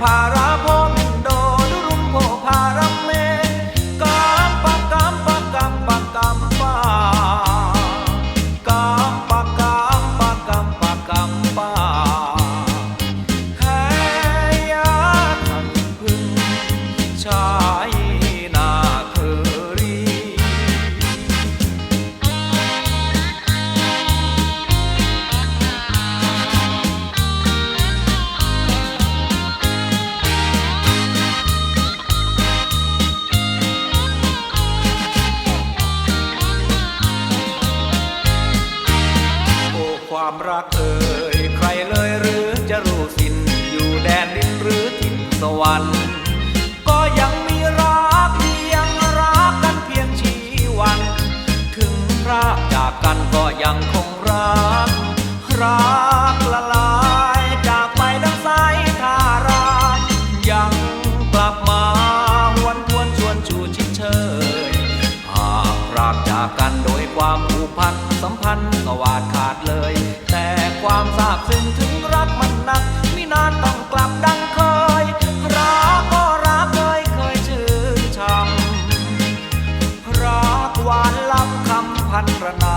ภาระ รักเอ่ยใครเลยหรือจะรู้สิ้นอยู่แดนดินหรือถิ่นสวรรค์ก็ยังมีรักเพียงรักกันเพียงชีวัน ถึงพรากจากกันก็ยังคงรัก รักละลายจากไปดังสายทารายังกลับมาวนทวนชวนชูชิดเชยหากรากจากกันโดยความผูกพันสัมพันธ์ก็วาด พันรนา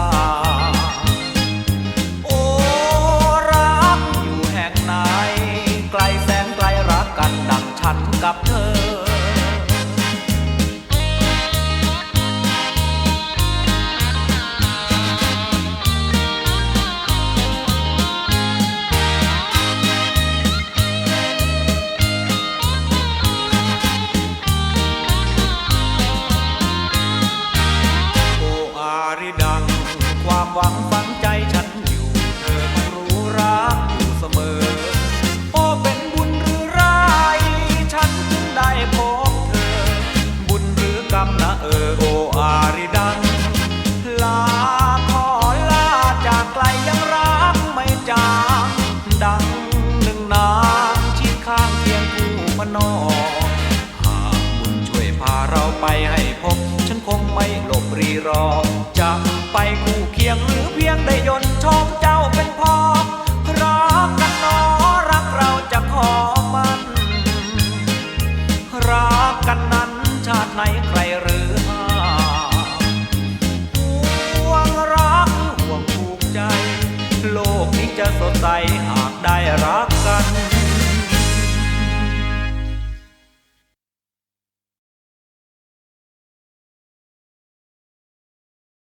หวังฝังใจฉันอยู่ เธอคงรู้รักอยู่เสมอ โอ้เป็นบุญหรือร้าย ฉันจึงได้พบเธอ บุญหรือกรรมนะเออโออาริดัง ลาขอลาจากไกลยังรักไม่จางดังหนึ่งนางชิดข้างเคียงคู่มานอหากบุญช่วยพาเราไปให้พบ ฉันคงไม่หลบรีรอจะ ไปคู่เคียงหรือเพียงได้ยนชมเจ้าเป็นพ่อรักกันนอรักเราจะขอมันรักกันนั้นชาติไหนใครหรือหาห่วงรักห่วงผูกใจ โลกนี้จะสดใสหากได้รัก